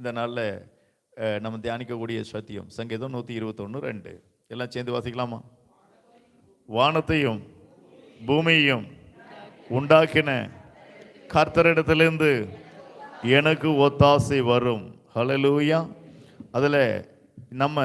இந்த நாளில் நம்ம தியானிக்கக்கூடிய சத்தியம். சங்கீதம் நூற்றி இருபத்தொன்று ரெண்டு. எல்லாம் சேர்ந்து வாசிக்கலாமா? வானத்தையும் பூமியையும் உண்டாக்கின கர்த்தரிடத்திலிருந்து எனக்கு ஒத்தாசை வரும். ஹலலூயா அதில் நம்ம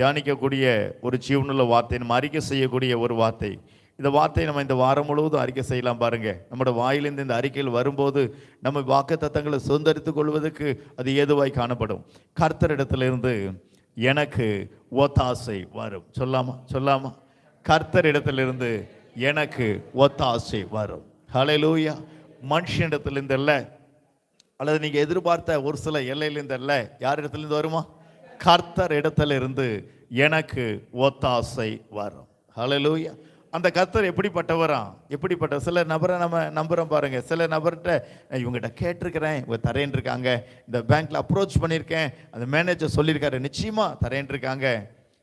தியானிக்கக்கூடிய ஒரு ஜீவனுள்ள வார்த்தை நம்ம அறிக்கை செய்யக்கூடிய ஒரு வார்த்தை. இந்த வார்த்தையை நம்ம இந்த வாரம் முழுவதும் அறிக்கை செய்யலாம் பாருங்க. நம்மளோட வாயிலிருந்து இந்த அறிக்கையில் வரும்போது நம்ம வாக்கு தத்தங்களை சுதந்திரித்துக் கொள்வதற்கு அது ஏதுவாய் காணப்படும். கர்த்தரிடத்திலிருந்து எனக்கு ஒத்தாசை வரும். சொல்லாமா? சொல்லாமா? கர்த்தரிடத்திலிருந்து எனக்கு ஒத்தாசை வரும். ஹலலூயா மனுஷனிடத்திலிருந்து இல்லை அல்லது நீங்கள் எதிர்பார்த்த ஒரு சில எல்லையிலிருந்து இல்லை யார் இடத்துலேருந்து வருமா? கர்த்தர் இடத்திலிருந்து எனக்கு ஒத்தாசை வரும். ஹலலூயா அந்த கர்த்தர் எப்படிப்பட்டவரா? எப்படிப்பட்ட சில நபரை நம்ம நம்புகிறோம் பாருங்கள் சில நபர்கிட்ட இவங்ககிட்ட கேட்டிருக்கிறேன் இவங்க தரேன் இருக்காங்க இந்த பேங்க்கில் அப்ரோச் பண்ணியிருக்கேன். அந்த மேனேஜர் சொல்லியிருக்காரு நிச்சயமாக தரேன் இருக்காங்க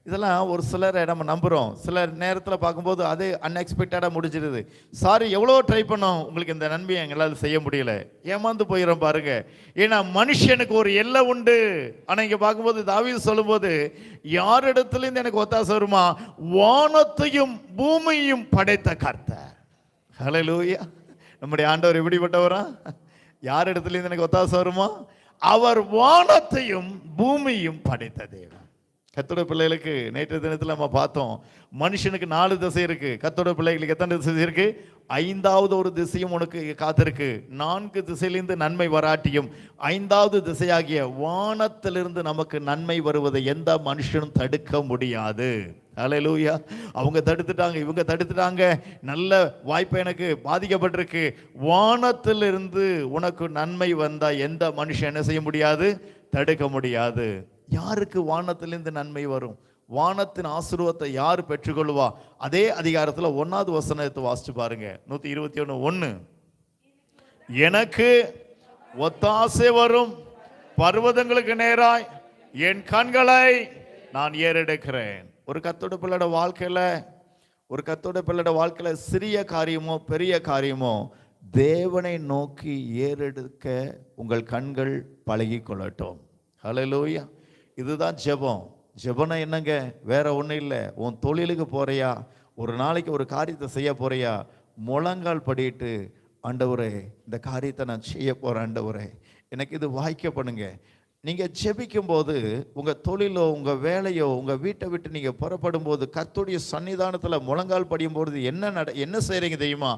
இதெல்லாம் ஒரு சிலரை நம்ம நம்புகிறோம் சில நேரத்தில் பார்க்கும்போது அது அன்எக்ஸ்பெக்டடாக முடிஞ்சிருது சாரி எவ்வளோ ட்ரை பண்ணோம். உங்களுக்கு இந்த நன்மையை எங்களால் செய்ய முடியல. ஏமாந்து போயிடும் பாருங்க. ஏன்னா மனுஷனுக்கு ஒரு எல்லை உண்டு. ஆனால் இங்கே பார்க்கும்போது தாவீது சொல்லும்போது யாரிடத்துலேருந்து எனக்கு ஒத்தாசை வருமா? வானத்தையும் பூமியும் படைத்த கர்த்த ஹலோ லூயா நம்முடைய ஆண்டவர் எப்படிப்பட்டவரா? யார் இடத்துலேருந்து எனக்கு ஒத்தாசை வருமா? அவர் வானத்தையும் பூமியும் படைத்த தேவன். கத்தோட பிள்ளைகளுக்கு நேற்று தினத்தில் நம்ம பார்த்தோம். மனுஷனுக்கு நாலு திசை இருக்கு. கத்தோட பிள்ளைகளுக்கு எத்தனை திசை இருக்கு? ஐந்தாவது ஒரு திசையும் உனக்கு காத்திருக்கு. நான்கு திசையிலிருந்து நன்மை வராட்டியும் ஐந்தாவது திசையாகிய வானத்திலிருந்து நமக்கு நன்மை வருவதை எந்த மனுஷனும் தடுக்க முடியாது. அலையலூயா அவங்க தடுத்துட்டாங்க இவங்க தடுத்துட்டாங்க. நல்ல வாய்ப்பு எனக்கு பாதிக்கப்பட்டிருக்கு. வானத்திலிருந்து உனக்கு நன்மை வந்தால் எந்த மனுஷன் என்ன செய்ய முடியாது? தடுக்க முடியாது. யாருக்கு வானத்திலிருந்து நன்மை வரும்? வானத்தின் ஆசீர்வத்தை யார் பெற்றுக்கொள்வா? அதே அதிகாரத்தில் ஒன்னாவது வசனத்தை வாசிச்சு பாருங்க. நூத்தி இருபத்தி ஒன்று ஒன்று எனக்கு ஒத்தாசை வரும். பர்வதங்களுக்கு நேராய் என் கண்களை நான் ஏறெடுக்கிறேன். ஒரு கத்தோட பிள்ளையோட வாழ்க்கையில் ஒரு கத்தோட பிள்ளையோட வாழ்க்கையில் சிறிய காரியமோ பெரிய காரியமோ தேவனை நோக்கி ஏறெடுக்க உங்கள் கண்கள் பழகி கொள்ளட்டும் ஹலோ ஹalleluya இதுதான் ஜெபம். ஜெபனை என்னங்க? வேற ஒன்றும் இல்லை. உன் தொழிலுக்கு போறியா? ஒரு நாளைக்கு ஒரு காரியத்தை செய்ய போறியா? முழங்கால் படிட்டு ஆண்டவரே இந்த காரியத்தை நான் செய்ய போகிறேன் ஆண்டவரே. எனக்கு இது வாய்க்க பண்ணுங்க. நீங்கள் ஜெபிக்கும் போது தொழிலோ உங்கள் வேலையோ உங்கள் வீட்டை விட்டு நீங்கள் புறப்படும் போது கத்துடைய சன்னிதானத்தில் முழங்கால் படியும் போது என்ன நட என்ன செய்கிறீங்க தெரியுமா?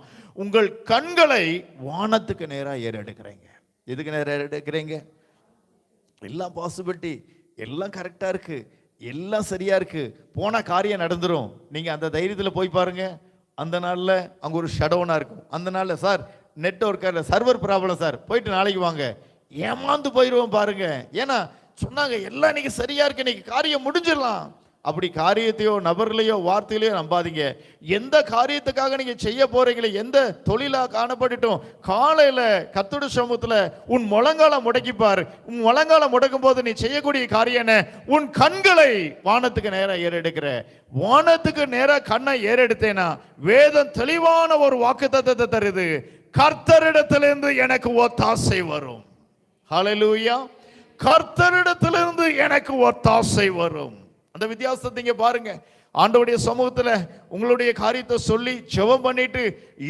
உங்கள் கண்களை வானத்துக்கு நேராக ஏறெடுக்கிறீங்க. எதுக்கு நேராக ஏறெடுக்கிறீங்க? எல்லாம் பாசிபிலிட்டி எல்லாம் கரெக்டாக இருக்குது எல்லாம் சரியாக இருக்குது போனால் காரியம் நடந்துரும். நீங்கள் அந்த தைரியத்தில் போய் பாருங்க. அந்த நாளில் அங்கே ஒரு ஷடவுனாக இருக்கும். அந்த நாளில் சார் நெட்ஒர்க்கில் சர்வர் ப்ராப்ளம் சார். போயிட்டு நாளைக்கு வாங்க. ஏமாந்து போயிடுவோம் பாருங்கள் ஏன்னா சொன்னாங்க எல்லாம் இன்னைக்கு சரியாக இருக்குது இன்னைக்கு காரியம் முடிஞ்சிடலாம். அப்படி காரியத்தையோ நபர்களையோ வார்த்தையிலையோ நம்பாதீங்க. எந்த காரியத்துக்காக நீங்கள் செய்ய போகிறீங்களே எந்த தொழிலாக காணப்படட்டும் காலையில் கத்தோட சமூகத்தில் உன் முழங்கால முடக்கிப்பார். உன் முழங்கால முடக்கும் போது நீ செய்யக்கூடிய காரியம் என்ன? உன் கண்களை வானத்துக்கு நேராக ஏறெடுக்கிற. வானத்துக்கு நேராக கண்ணை ஏறெடுத்தேனா? வேதம் தெளிவான ஒரு வாக்குத்தத்தத்தை தருது. கர்த்தரிடத்திலிருந்து எனக்கு ஒத்தாசை வரும். ஹலலூயா கர்த்தரிடத்திலிருந்து எனக்கு ஒத்தாசை வரும். அந்த வித்தியாசத்தை இங்கே பாருங்க. ஆண்டவுடைய சமூகத்தில் உங்களுடைய காரியத்தை சொல்லி ஜெபம் பண்ணிட்டு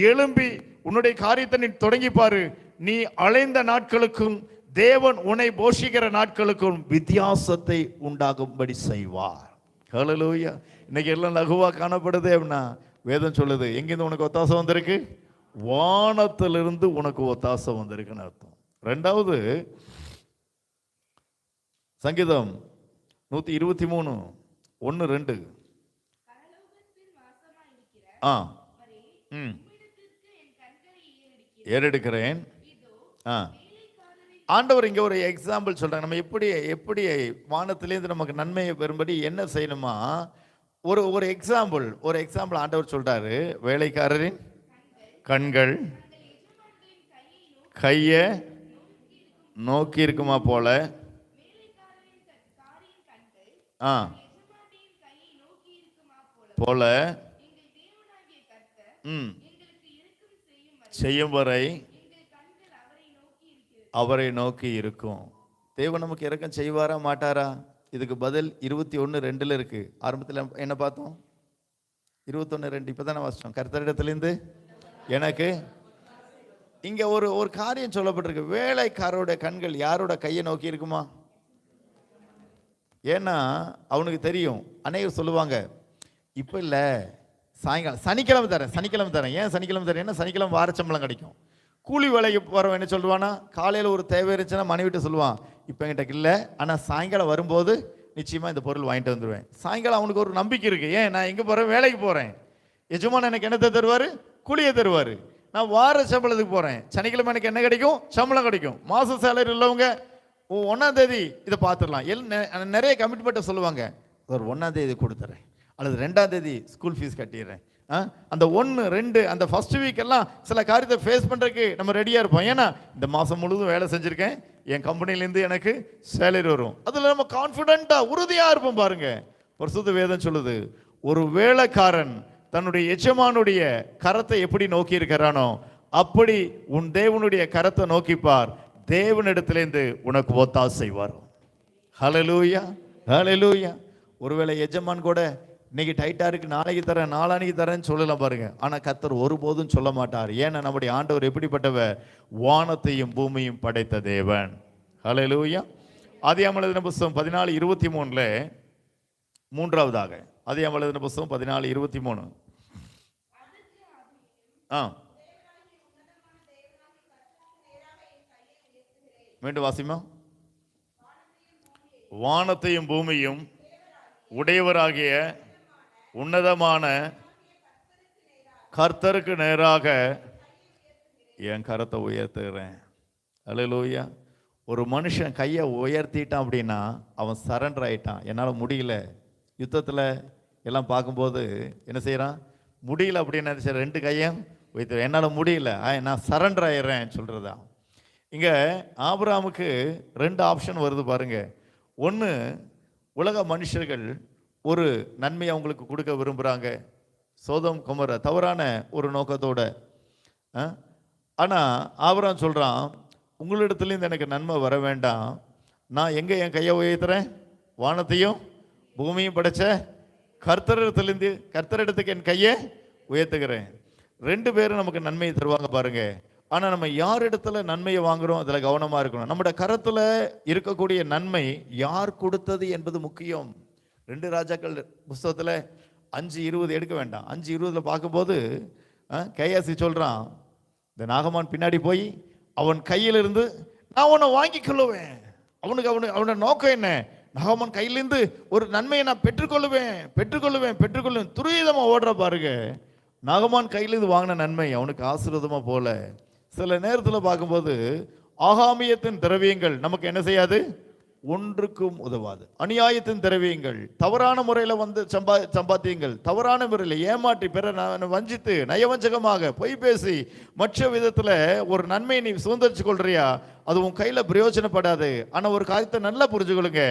எழும்பி உன்னுடைய காரியத்தை நீ தொடங்கி பாரு. நீ அலைந்த நாட்களுக்கும் தேவன் உன்னை போஷிக்கிற நாட்களுக்கும் வித்தியாசத்தை உண்டாகும்படி செய்வார். ஹalleluya இன்னைக்கு எல்லாம் லகுவாக காணப்படுது அப்படின்னா வேதம் சொல்லுது. எங்கேருந்து உனக்கு ஒத்தாசம் வந்திருக்கு? வானத்திலிருந்து உனக்கு ஒத்தாசை வந்திருக்குன்னு அர்த்தம். ரெண்டாவது சங்கீதம் நூத்தி இருபத்தி மூணு. ஒன்று ரெண்டு. ஆ. ம். ஏறெடுக்கிறேன். ஆ. ஆண்டவர் இங்கே ஒரு எக்ஸாம்பிள் சொல்றாங்க நம்ம எப்படி எப்படி வானத்திலேருந்து நமக்கு நன்மையை பெறும்படி என்ன செய்யணுமா? ஒரு ஒரு எக்ஸாம்பிள் ஒரு எக்ஸாம்பிள் ஆண்டவர் சொல்றாரு. வேலைக்காரரின் கண்கள் கையை நோக்கி இருக்குமா போல? ஆ. போல. ம். செய்யும் வரை அவரை நோக்கி இருக்கும். தேவன் நமக்கு இறக்கம் செய்வாரா மாட்டாரா? இதுக்கு பதில் இருபத்தி ஒன்று ரெண்டில் இருக்குது ஆரம்பத்தில் என்ன பார்த்தோம்? இருபத்தொன்று ரெண்டு. இப்போ தானே வாசிச்சோம். கர்த்தரிடத்துலேருந்து எனக்கு இங்கே ஒரு ஒரு காரியம் சொல்லப்பட்டிருக்கு. வேலைக்காரோட கண்கள் யாரோட கையை நோக்கி இருக்குமா? ஏன்னா அவனுக்கு தெரியும். அநேகர் சொல்லுவாங்க இப்போ இல்லை சாயங்காலம் சனிக்கிழமை தரேன் சனிக்கிழமை தரேன். ஏன் சனிக்கிழமை தரேன்? ஏன்னா சனிக்கிழமை வாரச்சம்பளம் கிடைக்கும். கூலி வேலைக்கு போகிறவன் என்ன சொல்லுவான்னா காலையில் ஒரு தேவை இருந்துச்சுன்னா மனைவிட்ட சொல்லுவான் இப்போ என்கிட்ட இல்லை. ஆனால் சாயங்காலம் வரும்போது நிச்சயமாக இந்த பொருள் வாங்கிட்டு வந்துடுவேன் சாயங்காலம் அவனுக்கு ஒரு நம்பிக்கை இருக்குது ஏன்? நான் எங்கே போகிறேன் வேலைக்கு போகிறேன் எஜமான் எனக்கு என்னத்தை தருவார்? கூலியை தருவார். நான் வார சம்பளத்துக்கு போகிறேன் சனிக்கிழமை எனக்கு என்ன கிடைக்கும்? சம்பளம் கிடைக்கும். மாத சேலரி உள்ளவங்க ஒன்றாம் தேதி இதை பார்த்துடலாம். எல் நெ- நிறைய கமிட்மெண்ட்டை சொல்லுவாங்க. ஒரு ஒன்றாம் தேதி கொடுத்துட்றேன் அல்லது ரெண்டாம் தேதி ஸ்கூல் ஃபீஸ் கட்டிடுறேன். ஆ? அந்த ஒன்று ரெண்டு அந்த ஃபஸ்ட்டு வீக் எல்லாம் சில காரியத்தை ஃபேஸ் பண்ணுறதுக்கு நம்ம ரெடியாக இருப்போம். ஏன்னா இந்த மாதம் முழுதும் வேலை செஞ்சுருக்கேன். என் கம்பெனிலேருந்து எனக்கு சேலரி வரும். அதில் நம்ம கான்ஃபிடென்ட்டாக உறுதியாக இருப்போம் பாருங்கள் பிரசுத்த வேதம் சொல்லுது ஒரு வேலைக்காரன் தன்னுடைய எஜமானுடைய கரத்தை எப்படி நோக்கி இருக்கிறானோ அப்படி உன் தேவனுடைய கரத்தை நோக்கிப்பார். தேவனிடத்திலேருந்து உனக்கு ஒத்தாசை வரும் ஹலலூயா ஹலலூயா ஒருவேளை எஜமான் கூட இன்னைக்கு டைட்டாக இருக்குது நாளைக்கு தரேன் நாளானிக்கு தரேன்னு சொல்லலாம் பாருங்கள் ஆனால் கத்தர் ஒருபோதும் சொல்ல மாட்டார். ஏன்னா நம்முடைய ஆண்டவர் எப்படிப்பட்டவர் வானத்தையும் பூமியும் படைத்த தேவன். ஹalleluya அதே எழுதின புஸ்தகம் பதினாலு இருபத்தி மூணில் மூன்றாவதாக. அதே எழுதின புஸ்தகம் பதினாலு இருபத்தி மூணு ஆ. மீண்டும் வாசிமா. வானத்தையும் பூமியும் உடையவராகிய உன்னதமான கர்த்தருக்கு நேராக என் கரத்தை உயர்த்துகிறேன். அலையலூயா ஒரு மனுஷன் கையை உயர்த்திட்டான் அப்படின்னா அவன் சரண்டர் ஆயிட்டான். என்னால் முடியல. யுத்தத்தில் எல்லாம் பார்க்கும்போது என்ன செய்கிறான் முடியல அப்படின்னு நினச்ச ரெண்டு கையும் உயர்த்து என்னால் முடியல. ஆ, நான் சரண்டர் ஆயிடுறேன் சொல்கிறதா இங்கே ஆபராமுக்கு ரெண்டு ஆப்ஷன் வருது பாருங்க. ஒன்று உலக மனுஷர்கள் ஒரு நன்மையை அவங்களுக்கு கொடுக்க விரும்புகிறாங்க சோதம் குமர தவறான ஒரு நோக்கத்தோட. ஆனால் ஆபராம் சொல்கிறான் உங்களிடத்துலேருந்து எனக்கு நன்மை வர வேண்டாம். நான் எங்கே என் கையை உயர்த்துறேன்? வானத்தையும் பூமியும் படைச்ச கர்த்தரிடத்துலேருந்து கர்த்தரிடத்துக்கு என் கையை உயர்த்துகிறேன். ரெண்டு பேரும் நமக்கு நன்மையை தருவாங்க பாருங்கள் ஆனால் நம்ம யார் இடத்துல நன்மையை வாங்குறோம் அதில் கவனமாக இருக்கணும். நம்முடைய கரத்தில் இருக்கக்கூடிய நன்மை யார் கொடுத்தது என்பது முக்கியம். ரெண்டு ராஜாக்கள் புஸ்தகத்தில் அஞ்சு இருபது எடுக்க வேண்டாம். அஞ்சு இருபதில் பார்க்கும்போது கேஎஸ்சி சொல்கிறான் இந்த நாகமான் பின்னாடி போய் அவன் கையிலிருந்து நான் உன்னை வாங்கி கொள்ளுவேன். அவனுக்கு அவனு அவனோட நோக்கம் என்ன? நாகமான் கையிலிருந்து ஒரு நன்மையை நான் பெற்றுக்கொள்ளுவேன். பெற்றுக்கொள்ளுவேன் பெற்றுக்கொள்ளுவேன். துரிதமாக ஓடுற பாருங்க. நாகமான் கையிலிருந்து வாங்கின நன்மை அவனுக்கு ஆசீர்வாதமாக போல. சில நேரத்தில் பார்க்கும்போது ஆகாமியத்தின் திரவியங்கள் நமக்கு என்ன செய்யாது? ஒன்றுக்கும் உதவாது. அநியாயத்தின் திரவியங்கள் தவறான முறையில் வந்து சம்பா சம்பாத்தியங்கள் தவறான முறையில் ஏமாற்றி பிற வஞ்சித்து நயவஞ்சகமாக பொய் பேசி மற்ற விதத்தில் ஒரு நன்மையை நீ சுதந்திரிச்சு கொள்றியா? அது உன் கையில் பிரயோஜனப்படாது. ஆனால் ஒரு காரியத்தை நல்லா புரிஞ்சுக்கொள்ளுங்க.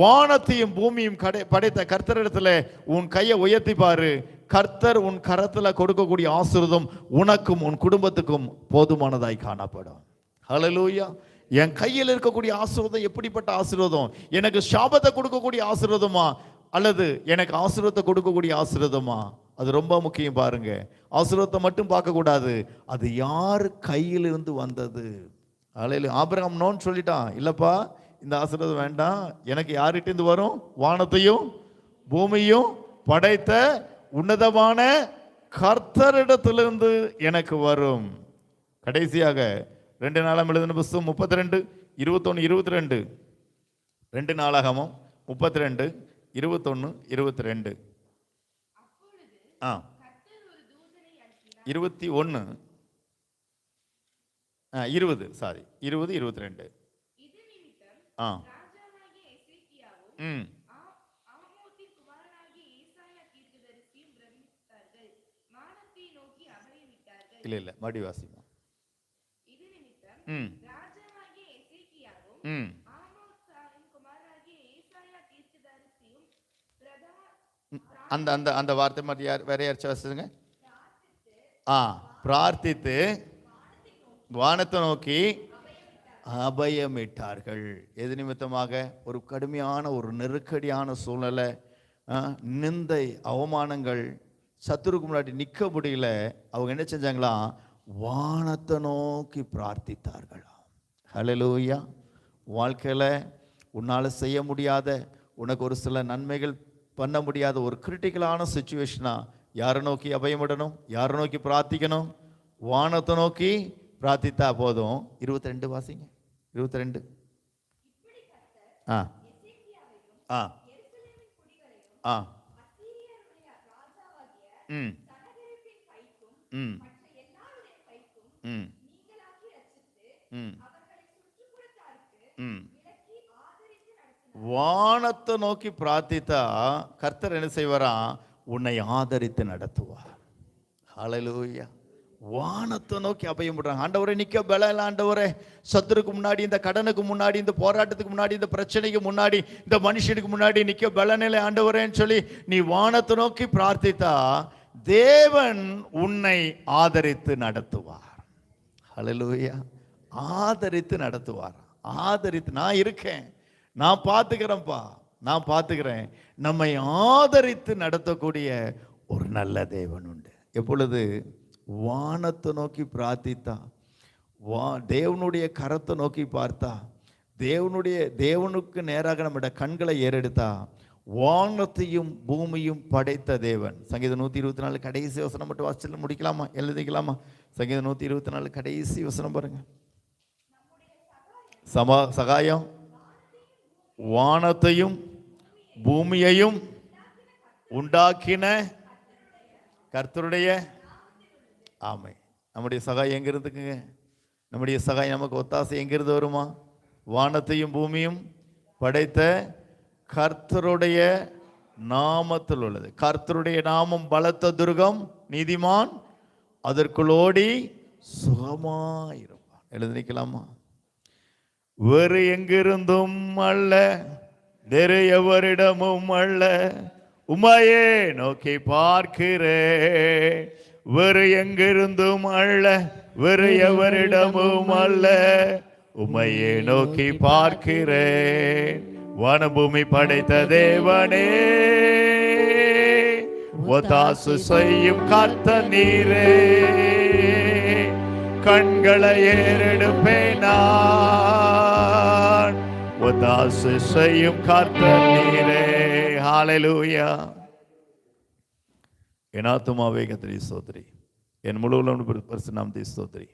வானத்தையும் பூமியும் கடை படைத்த கர்த்தரிடத்தில் உன் கையை உயர்த்தி பாரு. கர்த்தர் உன் கரத்தில் கொடுக்கக்கூடிய ஆசிரதம் உனக்கும் உன் குடும்பத்துக்கும் போதுமானதாய் காணப்படும். ஹலலூயா என் கையில் இருக்கக்கூடிய ஆசீர்வாதம் எப்படிப்பட்ட ஆசீர்வாதம்? எனக்கு சாபத்தை கொடுக்கக்கூடிய ஆசீர்வாதமா? அல்லது எனக்கு ஆசீர்வாதத்தை கொடுக்கக்கூடிய ஆசீர்வாதமா? அது ரொம்ப முக்கியம் பாருங்க. ஆசீர்வாதத்தை மட்டும் பார்க்கக்கூடாது அது யார் கையிலிருந்து வந்தது? அலையில ஆபிரகாம் நோன்னு சொல்லிட்டான் இல்லைப்பா இந்த ஆசீர்வாதம் வேண்டாம். எனக்கு யார்கிட்டேருந்து வரும்? வானத்தையும் பூமியும் படைத்த உன்னதமான கர்த்தரிடத்திலிருந்து எனக்கு வரும். கடைசியாக ரெண்டு நாளாம் எழுதின புஸ்தகம் முப்பத்தி ரெண்டு இருபத்தொன்று இருபத்தி ரெண்டு ரெண்டு நாளாகமும் முப்பத்தி ரெண்டு இருபத்தொன்று இருபத்தி ரெண்டு ஆ. இருபத்தி ஒன்று ஆ இருபது சாரி இருபது இருபத்தி ரெண்டு ஆ. ம். இல்லை இல்லை மறுபடி வாசிமா ம். ம். அந்த அந்த அந்த வார்த்தை மாதிரி யார் வேற யாராச்சும் வாசிச்சுங்க? ஆ பிரார்த்தித்து வானத்தை நோக்கி அபயமிட்டார்கள். எது நிமித்தமாக? ஒரு கடுமையான ஒரு நெருக்கடியான சூழ்நிலை நிந்தை அவமானங்கள் சத்துருக்கு முன்னாடி நிற்க முடியல. அவங்க என்ன செஞ்சாங்களாம் வானத்தை நோக்கி பிரார்த்தித்தார்களாம். ஹலலூயா வாழ்க்கையில் உன்னால் செய்ய முடியாத உனக்கு ஒரு சில நன்மைகள் பண்ண முடியாத ஒரு கிரிட்டிக்கலான சுச்சுவேஷனாக யாரை நோக்கி அபயமிடணும்? யாரை நோக்கி பிரார்த்திக்கணும்? வானத்தை நோக்கி பிரார்த்தித்தா போதும். இருபத்தி ரெண்டு வாசிங்க. இருபத்தி ரெண்டு ஆ. ஆ. ஆ. ம். ம். ம். ம். ம். வானத்தை நோக்கி பிரார்த்தித்தா கர்த்தர் என்ன செய்வாராம்? உன்னை ஆதரித்து நடத்துவார். ஹalleluya. வானத்தை நோக்கி அபயம் பண்றாங்க. ஆண்டவரே நிக்க பல ஆண்டவரே. சத்துருக்கு முன்னாடி இந்த கடனுக்கு முன்னாடி இந்த போராட்டத்துக்கு முன்னாடி இந்த பிரச்சனைக்கு முன்னாடி இந்த மனுஷனுக்கு முன்னாடி நிக்க பலநிலை ஆண்டவரேன்னு சொல்லி நீ வானத்தை நோக்கி பிரார்த்தித்தா தேவன் உன்னை ஆதரித்து நடத்துவார். ஹalleluya. ஆதரித்து நடத்துவார். ஆதரித்து நான் இருக்கேன். நான் பார்த்துக்கிறேன்ப்பா நான் பார்த்துக்கிறேன். நம்மை ஆதரித்து நடத்தக்கூடிய ஒரு நல்ல தேவன் உண்டு. எப்பொழுது? வானத்தை நோக்கி பிரார்த்தித்தா. வா தேவனுடைய கரத்தை நோக்கி பார்த்தா. தேவனுடைய தேவனுக்கு நேராக நம்முடைய கண்களை ஏறெடுத்தா. வானத்தையும் பூமியும் படைத்த தேவன். சங்கீதம் நூற்றி இருபத்தி நாலு கடைசி வசனம் மட்டும் வாசிச்சு முடிக்கலாமா? எழுதிக்கலாமா? சங்கீதம் நூற்றி இருபத்தி நாலு கடைசி வசனம் பாருங்க. சமா சகாயம் வானத்தையும் பூமியையும் உண்டாக்கின கர்த்தருடைய ஆமை. நம்முடைய சகாயம் எங்கே இருந்துக்குங்க? நம்முடைய சகாயம் நமக்கு ஒத்தாசை எங்கிருந்து வருமா? வானத்தையும் பூமியும் படைத்த கர்த்தருடைய நாமத்தில் உள்ளது. கர்த்தருடைய நாமம் பலத்த துர்கம் நீதிமான் அதற்குள் ஓடி சுகமாயிருப்பான் எழுதி நிற்கலாமா வேறு எங்கிருந்தும் அல்ல வேறு எவரிடமும் அல்ல. உமையே நோக்கி பார்க்கிறேன். வேறு எங்கிருந்தும் அல்ல வேறு எவரிடமும் அல்ல. உமையே நோக்கி பார்க்கிறேன். வானபூமி படைத்த தேவனே. ஒத்தாசு செய்யும் காத்த நீரே கண்களை ஏறெடுப்பேனான் நான் ஒத்தாசு செய்யும் காத்த நீரே ஹாலலூயா என் ஆத்துமாவே கத்திரி சோத்ரி. என் முழு பரிசு நாம் சோத்ரி.